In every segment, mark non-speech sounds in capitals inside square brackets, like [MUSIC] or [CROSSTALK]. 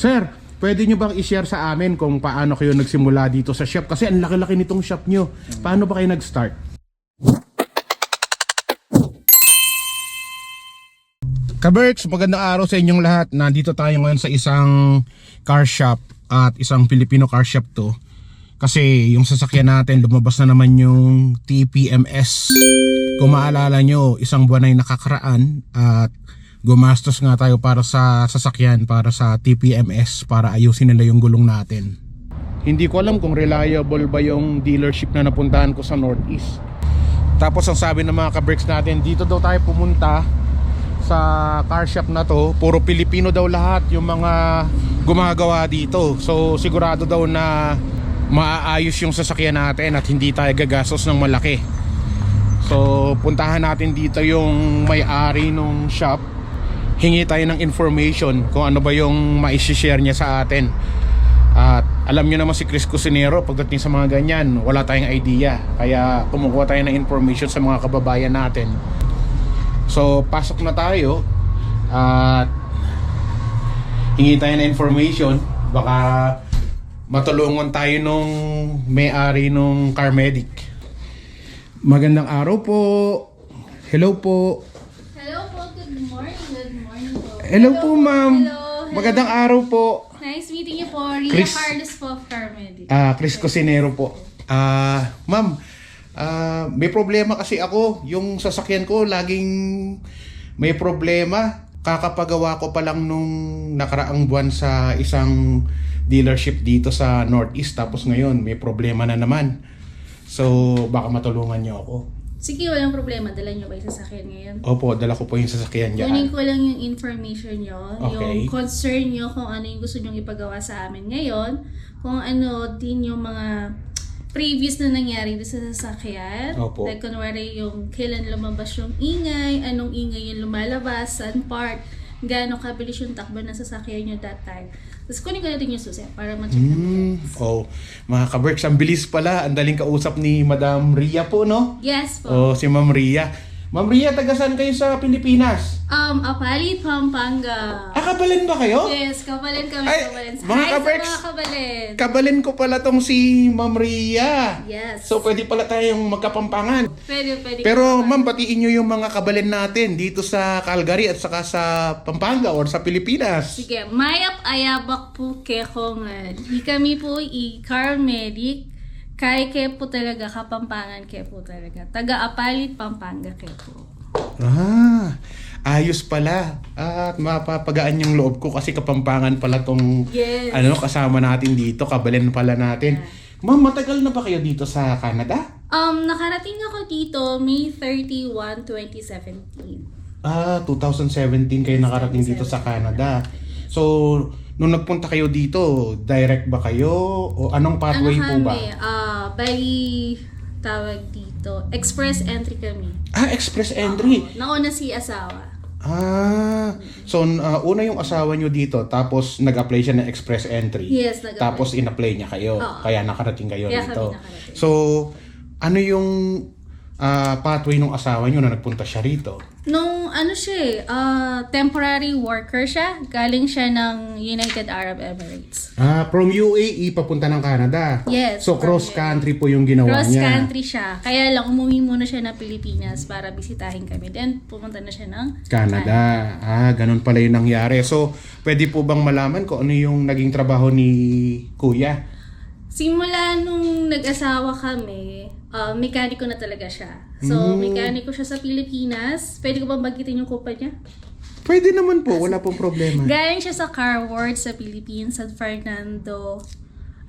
Sir, pwede nyo bang i-share sa amin kung paano kayo nagsimula dito sa shop? Kasi ang laki-laki nitong shop nyo. Paano ba kayo nag-start? Kaberks, magandang araw sa inyong lahat. Nandito tayo ngayon sa isang car shop at isang Filipino car shop to. Kasi yung sasakyan natin, lumabas na naman yung TPMS. Kung maalala nyo, isang buwan ay nakakaraan at gumastos nga tayo para sa sasakyan, para sa TPMS, para ayusin nila yung gulong natin. Hindi ko alam kung reliable ba yung dealership na napuntahan ko sa Northeast. Tapos ang sabi ng mga kabricks natin, dito daw tayo pumunta sa car shop na to. Puro Pilipino daw lahat yung mga gumagawa dito. So sigurado daw na maaayos yung sasakyan natin at hindi tayo gagastos ng malaki. So puntahan natin dito yung may-ari nung shop. Hingi tayo ng information kung ano ba yung mai-share niya sa atin. At alam niyo naman si Chris Cusinero pagdating sa mga ganyan, wala tayong idea. Kaya kumukuha tayo ng information sa mga kababayan natin. So pasok na tayo at hingi tayo ng information. Baka matulungan tayo nung may-ari nung car medic. Magandang araw po. Hello po. Hello po, good morning, good morning po. Hello, po ma'am. Hello, hello. Magandang araw po. Nice meeting you po, Ria Chris. Carlos po of Carmedic. Ah, Chris Cusinero po. Ah, ma'am, ah, may problema kasi ako. Yung sasakyan ko laging may problema. Kakapagawa ko pa lang nung nakaraang buwan sa isang dealership dito sa Northeast tapos ngayon may problema na naman. So, baka matulungan niyo ako. Sige, walang problema. Dala niyo ba yung sasakyan ngayon? Opo, dala ko po yung sasakyan Kunin dyan. ko lang yung information nyo, Okay. yung concern nyo kung ano yung gusto nyo ipagawa sa amin ngayon, kung ano din yung mga previous na nangyari sa sasakyan. Opo. Like, kunwari yung kailan lumabas yung ingay, anong ingay yung lumalabas, saan part, gaano kabilis yung takbo ng sasakyan nyo that time. Tapos kunin ko natin yung susi para ma-check natin. Oh, mga kaberks, ang bilis pala. Ang daling kausap ni Madam Ria po, no? Yes po. Oh, si Ma'am Ria. Ma'am Ria, taga saan kayo sa Pilipinas? Um, Apalit, Pampanga. Ah, kabalin ba kayo? Yes, kabalin kami, Ay, kabalin. mga Hi sa kaberks. mga kabalin. Kabalin ko pala tong si Ma'am Ria. Yes. So, pwede pala tayong magkapampangan. pwede, pwede. Pero, ma'am, batiin nyo yung mga kabalin natin dito sa Calgary at saka sa Pampanga or sa Pilipinas. Sige, mayap ayabak po ke kongan. Di kami po i-car medic. Kay ke po talaga, kapampangan ke po talaga. Taga Apalit, Pampanga ke po. Ah, ayos pala. At mapapagaan yung loob ko kasi kapampangan pala tong Yes. ano kasama natin dito, kabalin pala natin. Ma'am, matagal na ba kayo dito sa Canada? Um, nakarating ako dito May 31, 2017. Ah, 2017 kayo nakarating dito sa Canada. So, nung nagpunta kayo dito, direct ba kayo? O anong pathway po ano ba? kami? Bali tawag dito. Express entry kami. Ah, express entry. Oo, nauna si asawa. Ah, so uh, una yung asawa nyo dito, tapos nag-apply siya ng express entry. Yes, nag Tapos in-apply niya kayo, Oo. kaya nakarating kayo Kaya dito. kami nakarating. So, ano yung ah, pathway ng asawa nyo na nagpunta siya rito? Nung ano siya ah, temporary worker siya. Galing siya ng United Arab Emirates. Ah, from UAE papunta ng Canada. Yes, So from cross country po yung ginawa Cross niya. country siya. Kaya lang umuwi muna siya ng Pilipinas para bisitahin kami. Then pumunta na siya ng Canada. Ah, ganun pala yung nangyari. So, pwede po bang malaman kung ano yung naging trabaho ni Kuya? Simula nung nag-asawa kami, ah, mekaniko na talaga siya. So, Hmm. mekaniko siya sa Pilipinas. Pwede ko ba bagitin yung kumpanya? Pwede naman po, wala pong problema. Galing siya sa Car World sa Philippines, San Fernando.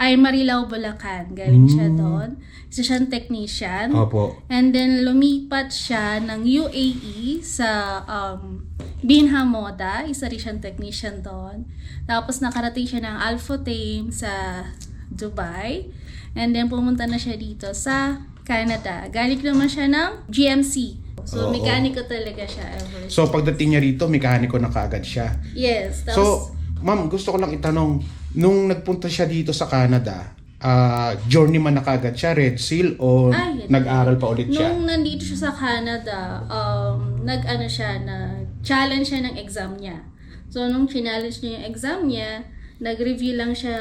Ay, Marilao, Bulacan. Galing siya doon. Isa siyang technician. Opo. And then, lumipat siya ng UAE sa um, Binha Moda. Isa rin siyang technician doon. Tapos, nakarating siya ng Alphotame sa Dubai. And then, pumunta na siya dito sa Canada. Galing naman siya ng GMC. So, Oo. mekaniko talaga siya ever So, pagdating niya rito, mekaniko na kaagad siya. Yes. Tapos, So, ma'am, gusto ko lang itanong, nung nagpunta siya dito sa Canada, ah journeyman na kaagad siya, Red Seal, o Ah, yun. nag-aral pa ulit siya? nung nandito siya sa Canada, um, nag-ano siya, na challenge siya ng exam niya. So, nung challenge niya yung exam niya, nag-review lang siya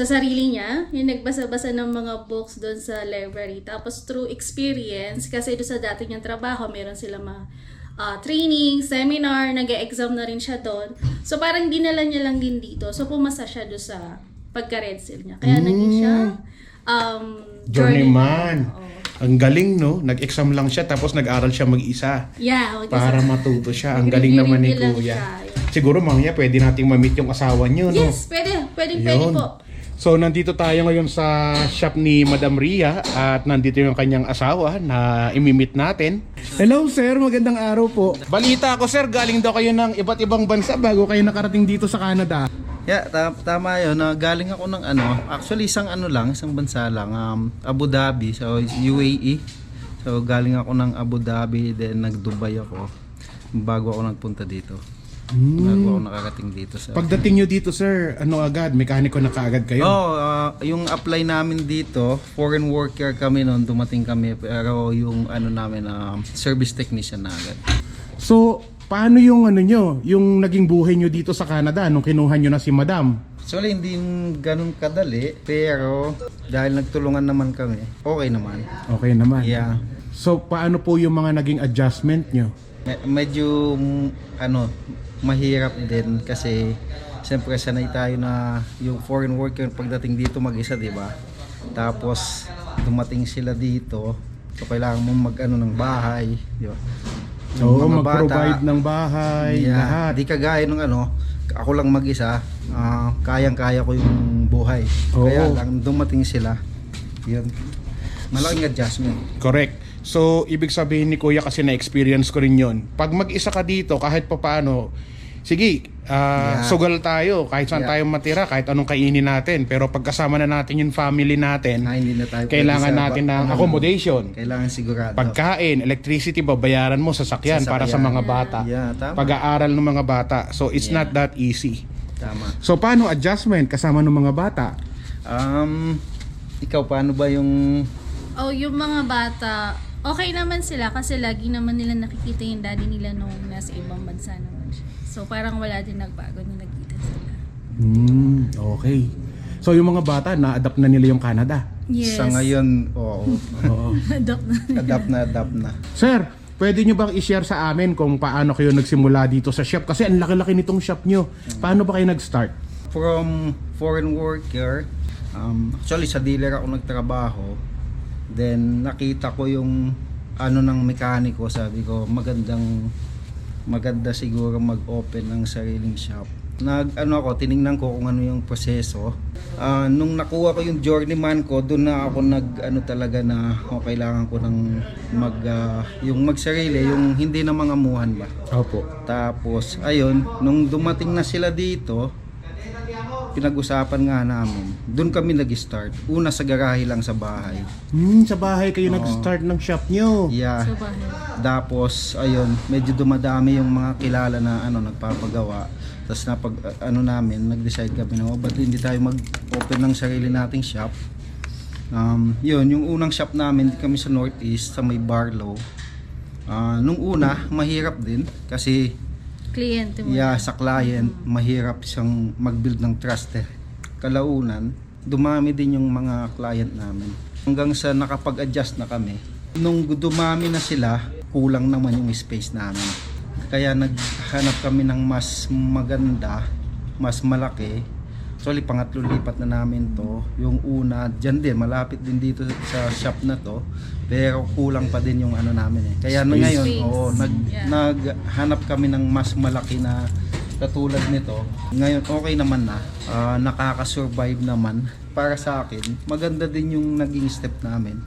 sa sarili niya, yung nagbasa-basa ng mga books doon sa library. Tapos through experience, kasi doon sa dati niyang trabaho, meron sila mga ah, training, seminar, nag-exam na rin siya doon. So parang dinala niya lang din dito. So pumasa siya doon sa pagka-red seal niya. Kaya naging siya um, Journeyman. Oo. Ang galing, no? Nag-exam lang siya, tapos nag-aral siya mag-isa. Yeah, mag-isa. Para matuto siya. Ang galing naman ni Kuya. siya, yeah. Siguro mamaya pwede nating ma-meet yung asawa niyo, no? Yes, pwede. Pwede, pwede Yun. po. So nandito tayo ngayon sa shop ni Madam Ria at nandito yung kanyang asawa na imimit natin. Hello sir, magandang araw po. Balita ko sir, galing daw kayo ng iba't ibang bansa bago kayo nakarating dito sa Canada. Yeah, ta- tama yun. na galing ako ng ano, actually isang ano lang, isang bansa lang, um, Abu Dhabi, so UAE. So galing ako ng Abu Dhabi, then nag-Dubai ako bago ako nagpunta dito. Bago ako nakarating dito sa... Pagdating nyo dito sir, ano agad, mekaniko na kaagad kayo? Oh, ah, yung apply namin dito, foreign worker kami noon, dumating kami, pero yung ano namin, um, service technician na agad. So, paano yung ano nyo, yung naging buhay nyo dito sa Canada nung kinuha nyo na si Madam? Actually, hindi ganun kadali, pero dahil nagtulungan naman kami, okay naman. Okay naman. Yeah. So, paano po yung mga naging adjustment nyo? Me- medyo mm, ano mahirap din kasi siyempre sanay tayo na yung foreign worker pagdating dito mag-isa di ba tapos dumating sila dito so kailangan mong mag ano ng bahay di ba Yung Oo, mag-provide ng bahay, yeah, lahat. di kagaya nung ano ako lang mag-isa ah, kayang-kaya ko yung buhay Oo. kaya lang dumating sila yun malaking adjustment Correct. So, ibig sabihin ni Kuya kasi na-experience ko rin yon. Pag mag-isa ka dito, kahit pa paano, sige, ah, Yeah. sugal tayo, kahit saan Yeah. tayo matira, kahit anong kainin natin. Pero pagkasama na natin yung family natin, na hindi na tayo kailangan natin ng ano, accommodation. kailangan sigurado Pagkain, electricity, babayaran mo, sasakyan, para sa Sasakyan. mga bata. Yeah, tama. Pag-aaral ng mga bata. So, it's Yeah. not that easy. tama So, paano adjustment kasama ng mga bata? Um, ikaw paano ba yung Oh, yung mga bata, okay naman sila kasi lagi naman nila nakikita yung daddy nila nung nasa ibang bansa naman siya. So parang wala din nagbago nung nagkita sila. Hmm, okay. So, yung mga bata, na-adapt na nila yung Canada. Yes. sa ngayon, oo, [LAUGHS] Oo. Adopt na. adapt na adapt na. Sir, pwede nyo bang i-share sa amin kung paano kayo nagsimula dito sa shop? Kasi ang laki-laki nitong shop nyo. Paano ba kayo nag-start? From foreign worker, um, actually sa dealer ako nagtrabaho. Then nakita ko yung ano ng mekaniko, sabi ko magandang maganda siguro mag-open ng sariling shop. Nag ano ako, tiningnan ko kung ano yung proseso. Ah, nung nakuha ko yung journeyman ko, doon na ako nag ano talaga na oh, kailangan ko ng mag ah, yung magsarili, yung hindi na mga muhan ba. Opo. Tapos, ayun, nung dumating na sila dito, pinag-usapan nga namin. Doon kami nag-start. Una sa garahe lang sa bahay. Hmm, sa bahay kayo nag-start ng shop nyo. Yeah. So bahay. Tapos, ayun, medyo dumadami yung mga kilala na ano nagpapagawa. Tapos napag ano namin, nag-decide kami na, oh, ba't hindi tayo mag-open ng sarili nating shop? Um, yun, yung unang shop namin, kami sa Northeast, sa may Barlow. Ah, nung una, mahirap din kasi Kliyente mo. Yeah, sa client, mahirap siyang mag-build ng trust eh. Kalaunan, dumami din yung mga client namin. Hanggang sa nakapag-adjust na kami. Nung dumami na sila, kulang naman yung space namin. Kaya naghanap kami ng mas maganda, mas malaki. Actually, pangatlo lipat na namin to. Yung una, dyan din, malapit din dito sa shop na to. Pero kulang pa din yung ano namin eh. Kaya na ngayon, oo, nag, Yeah. naghanap kami ng mas malaki na katulad nito. Ngayon okay naman na, Ah, nakaka-survive naman. Para sa akin, maganda din yung naging step namin.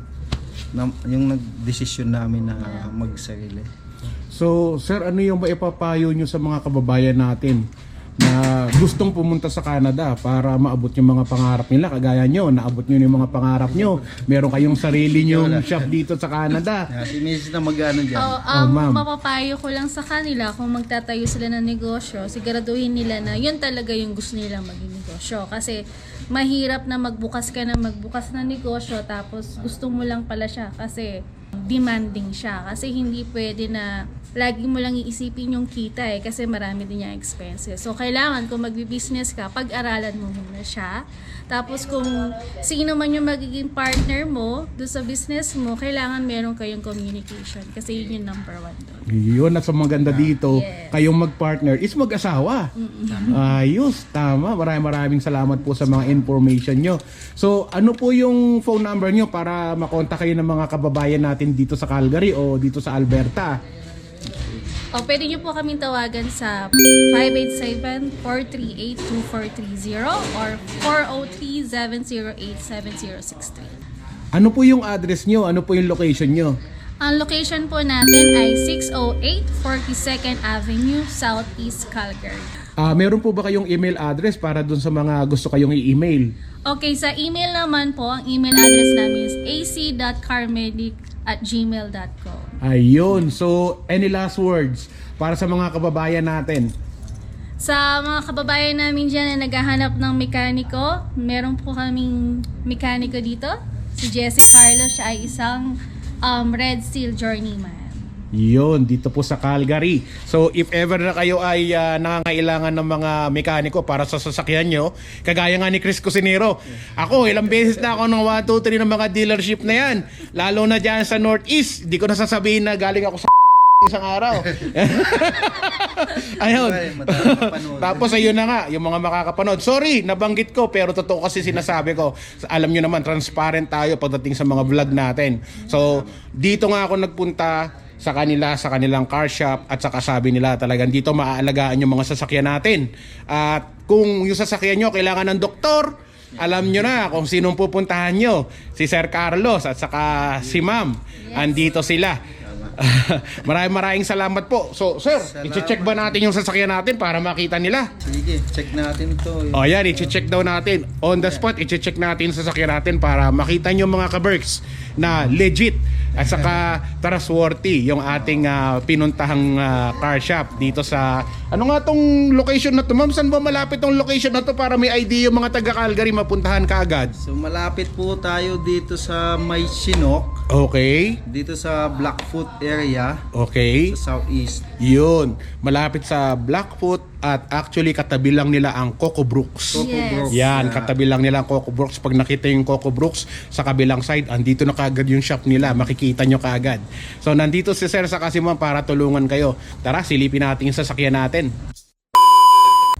Na, yung nagdesisyon namin na magsarili. So, sir, ano yung maipapayo nyo sa mga kababayan natin na gustong pumunta sa Canada para maabot yung mga pangarap nila? Kagaya nyo, naabot nyo yung mga pangarap nyo. Meron kayong sarili nyong shop dito sa Canada. [LAUGHS] Si Mrs. na mag-ano dyan. Oh, ang ma'am. mapapayo ko lang sa kanila kung magtatayo sila ng negosyo, siguraduhin nila na yun talaga yung gusto nilang maging negosyo. Kasi mahirap na magbukas ka na magbukas na negosyo tapos gusto mo lang pala siya kasi demanding siya. Kasi hindi pwede na lagi mo lang iisipin yung kita eh kasi marami din yung expenses. So kailangan kung magbi-business ka, pag-aralan mo muna siya. Tapos kung sino man yung magiging partner mo do sa business mo, kailangan meron kayong communication kasi yun yung number one doon. Yun at sa maganda dito, Yes. kayong mag-partner is mag-asawa. Ayos, tama. Maraming maraming salamat po sa mga information nyo. So, ano po yung phone number nyo para makontak kayo ng mga kababayan natin dito sa Calgary o dito sa Alberta? O pwede nyo po kaming tawagan sa 587-438-2430 or 403-708-7063. Ano po yung address nyo? Ano po yung location nyo? Ang location po natin ay 608 42nd Avenue, Southeast Calgary. Ah, meron po ba kayong email address para dun sa mga gusto kayong i-email? Okay, sa email naman po, ang email address namin is ac.carmedic at gmail.com. Ayun. So, any last words para sa mga kababayan natin? Sa mga kababayan namin dyan na naghahanap ng mekaniko, meron po kaming mekaniko dito. Si Jesse Carlos, siya ay isang um, Red Seal journeyman. Yun, dito po sa Calgary. So if ever na kayo ay ah, nangangailangan ng mga mekaniko para sa sasakyan nyo, kagaya nga ni Chris Cusinero, ako ilang beses na ako ng 1, 2, 3 ng mga dealership na yan. Lalo na dyan sa Northeast. Di ko na sasabihin na galing ako sa [LAUGHS] isang araw. [LAUGHS] Ayun. [LAUGHS] Tapos ayun na nga, yung mga makakapanood. Sorry, nabanggit ko pero totoo kasi sinasabi ko. Alam nyo naman, transparent tayo pagdating sa mga vlog natin. So, dito nga ako nagpunta sa kanila, sa kanilang car shop at saka sabi nila talagang dito maaalagaan yung mga sasakyan natin. At kung yung sasakyan nyo kailangan ng doktor, alam nyo na kung sinong pupuntahan nyo. Si Sir Carlos at saka si Ma'am. Andito sila. [LAUGHS] maraming maraming salamat po. So, sir, i-check ba natin yung sasakyan natin para makita nila? Sige, check natin ito. O yan, i-check daw natin. On the spot, i-check natin sa sasakyan natin para makita nyo mga ka-Berks na legit at saka trustworthy yung ating ah, pinuntahang ah, car shop dito sa ano nga tong location na to? Ma'am saan ba malapit tong location na to para may idea yung mga taga Calgary mapuntahan ka agad? So malapit po tayo dito sa May Chinook, okay. Dito sa Blackfoot area, okay. Sa southeast. yun. Malapit sa Blackfoot at actually katabi lang nila ang Coco Brooks Coco Yes. Brooks. Yan, Yeah. katabi lang nila ang Coco Brooks. Pag nakita yung Coco Brooks sa kabilang side, andito na kaagad yung shop nila. Makikita nyo kaagad. So, nandito si Sir sa Kasimuan para tulungan kayo. Tara, silipin natin yung sasakyan natin.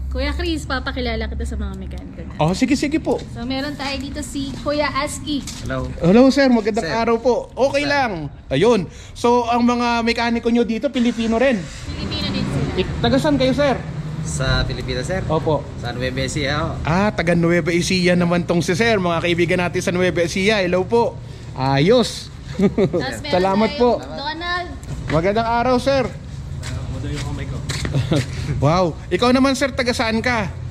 Kuya Chris, papakilala kita sa mga mekaniko na. Oh, sige, sige po. So meron tayo dito si Kuya Aski. Hello. Hello, Sir. Magandang Sir. araw po. Okay lang. Ayun. So, ang mga mekaniko nyo dito, Pilipino rin. Pilipino din sila. Ik- Tagasan kayo, Sir? Sa Pilipinas, sir. Opo. Sa Nueva Ecija ako. Ah, taga Nueva Ecija naman tong si Sir. Mga kaibigan natin sa Nueva Ecija. Hello po. Ayos. Tapos meron Salamat tayong po. Donald. Magandang araw, Sir. [LAUGHS] wow. Ikaw naman, Sir, taga saan ka?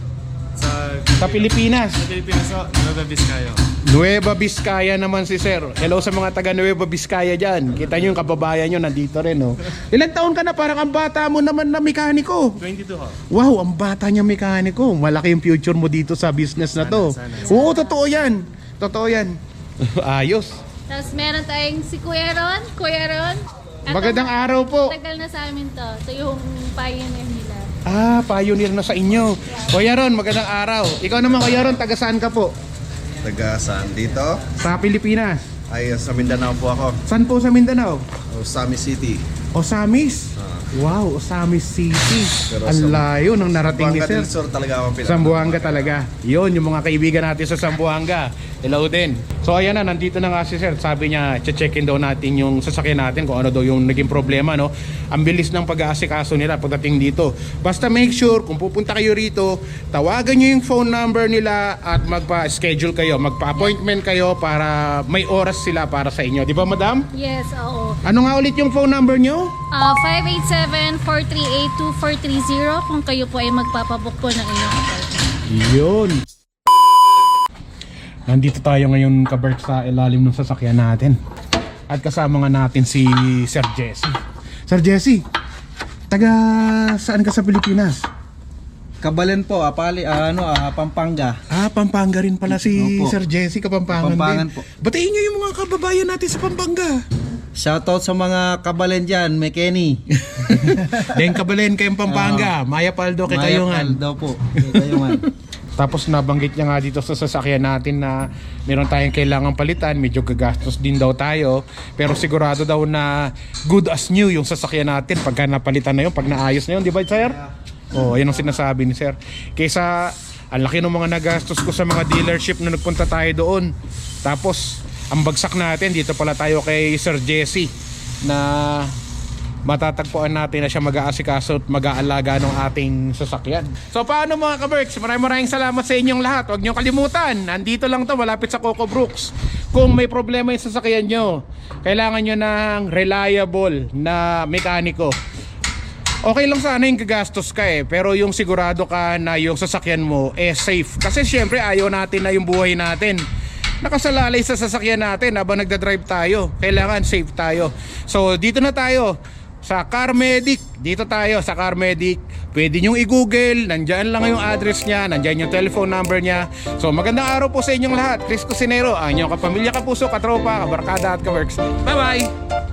Sa, Sa Pilipinas. sa Pilipinas ho, Nueva Vizcaya. Nueva Vizcaya naman si Sir. Hello sa mga taga Nueva Vizcaya dyan. Kita nyo yung kababayan nyo nandito rin, no? Ilan taon ka na? Parang ang bata mo naman na mekaniko. 22 ho. Wow, ang bata niya mekaniko. Malaki yung future mo dito sa business na to. Sana, Oo, totoo yan. Totoo yan. [LAUGHS] Ayos. Tapos meron tayong si Kuya Ron. Kuya Ron. Eto, Magandang araw po. Tagal na sa amin to. Ito yung pioneer nila. Ah, pioneer na sa inyo. Kuya Ron, magandang araw. Ikaw naman, Kuya Ron, taga saan ka po? Taga saan dito? Sa Pilipinas. Ay, sa Mindanao po ako. Saan po sa Mindanao? Osami City. Osamis? Wow, Osamis City. Pero Ang sa- layo ng narating ni Bangka Sir. del Sur talaga ako pinaka. Sambuanga talaga. Yon yung mga kaibigan natin sa Sambuanga. Hello din. So ayan na, nandito na nga si Sir. Sabi niya, che-checkin daw natin yung sasakyan natin kung ano daw yung naging problema, no? Ang bilis ng pag-aasikaso nila pagdating dito. Basta make sure, kung pupunta kayo rito, tawagan niyo yung phone number nila at magpa-schedule kayo, magpa-appointment kayo para may oras sila para sa inyo. Di ba, madam? Yes, oo. Ano nga ulit yung phone number niyo? Uh, 587-438-2430 kung kayo po ay magpapabook po ng inyong appointment. Yun. Nandito tayo ngayon kaberk sa ilalim ng sasakyan natin. At kasama nga natin si Sir Jesse. Sir Jesse, taga saan ka sa Pilipinas? Kabalen po, apali, ah, ano, ah, Pampanga. Ah, Pampanga rin pala si Opo. Sir Jesse, Kapampangan, Kapampangan din. po. Batiin niyo yung mga kababayan natin sa Pampanga. Shoutout sa mga kabalen dyan, may Kenny. [LAUGHS] Den Kabalen kayong Pampanga, Maya Paldo kay Kayungan. daw po. Kay Kayungan. [LAUGHS] Tapos nabanggit niya nga dito sa sasakyan natin na meron tayong kailangan palitan, medyo gagastos din daw tayo. Pero sigurado daw na good as new yung sasakyan natin pagka napalitan na yun, pag naayos na yun, di ba sir? Oh, yun ang sinasabi ni sir. Kaysa ang laki ng mga nagastos ko sa mga dealership na nagpunta tayo doon. Tapos ang bagsak natin dito pala tayo kay Sir Jesse na matatagpuan natin na siya mag-aasikaso at mag-aalaga ng ating sasakyan. So paano mga ka-Berks? Maraming maraming salamat sa inyong lahat. Huwag niyo kalimutan, nandito lang to malapit sa Coco Brooks. Kung may problema yung sasakyan nyo, kailangan nyo ng reliable na mekaniko. Okay lang sana yung gagastos ka eh, pero yung sigurado ka na yung sasakyan mo eh safe. Kasi syempre ayaw natin na yung buhay natin nakasalalay sa sasakyan natin habang nagdadrive tayo. Kailangan safe tayo. So dito na tayo sa Car Medic. Dito tayo sa Car Medic. Pwede nyong i-google, nandyan lang yung address niya, nandyan yung telephone number niya. So magandang araw po sa inyong lahat. Chris Cusinero, ang inyong kapamilya, kapuso, katropa, kabarkada at kaworks. Bye-bye!